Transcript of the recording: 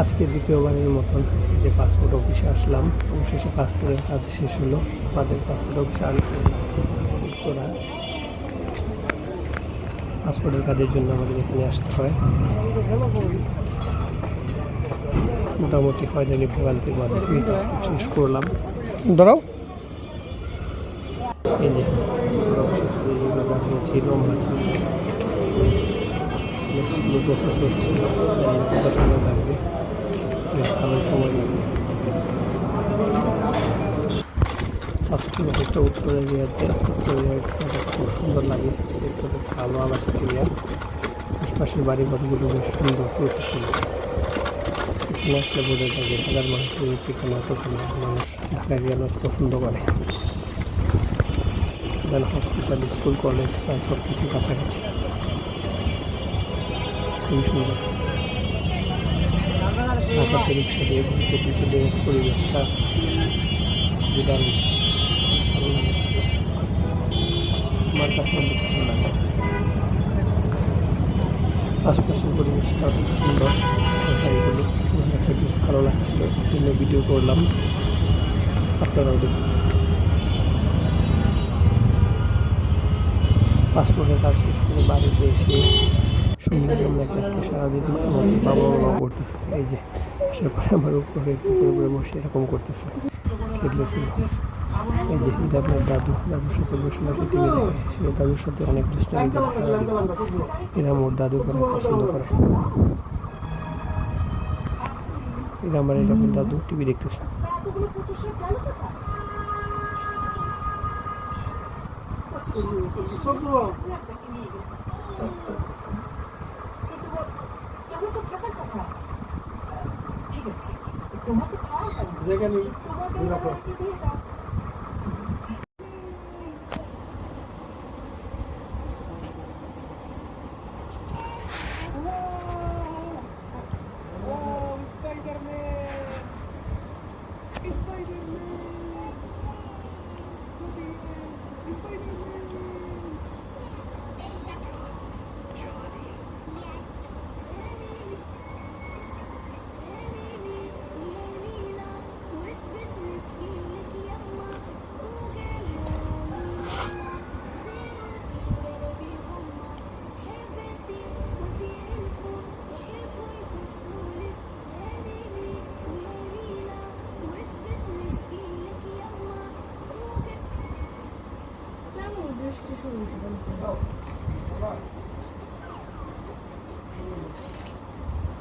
আজকে দ্বিতীয়বারের মতন যে পাসপোর্ট অফিসে আসলাম। অবশেষে পাসপোর্টের কাজ শেষ হলো। আমাদের পাসপোর্ট অফিসে আসলে তোরা পাসপোর্টের কাজের জন্য আমাদের এখানে আসতে হয়। মোটামুটি হয়রানি ভোগান্তির মাধ্যমে শেষ করলাম। ধরো এই যে ছিল সেগুলো প্রসেস হচ্ছে কত সময় লাগবে বেশ ভালো সময় লাগবে অফিসটা উত্তর এরিয়াতে খুব সুন্দর লাগে এটা ভালো আবাসিক এরিয়া আশপাশের বাড়ি ঘরগুলো বেশ সুন্দর প্রতিষ্ঠিত এখানে আসলে বোঝা যায় যে ঢাকার মানুষের এখানে এত মানুষ ঢাকা মানুষ পছন্দ করে হসপিটাল স্কুল কলেজ সব কিছু কাছাকাছি খুবই সুন্দর ঢাকাতে রিক্সা দিয়ে ঘুরতে বিকেলে পরিবেশটা খুবই দারুণ আমার কাছে অনেক ভালো লাগে। আশপাশের পরিবেশটা অনেক সুন্দর। গাড়িগুলো কাছে বেশ ভালো লাগছিল জন্য ভিডিও করলাম। আপনারাও দেখুন। পাসপোর্টের কাজ শেষ করে বাড়িতে এসে আমরা আজকে করতেছে এই যে পরে আমার উপরে বসে এরকম করতেছে খেলতেছিল এই যে এটা আপনার দাদু দাদুর সাথে বসে বসে টিভি দেখে সে দাদুর সাথে অনেক দুষ্টামি। এরা মোর দাদুকে অনেক পছন্দ করে এরা আমার এরকম দাদু টিভি দেখতেছে কেন বৃষ্টি শুরু うん。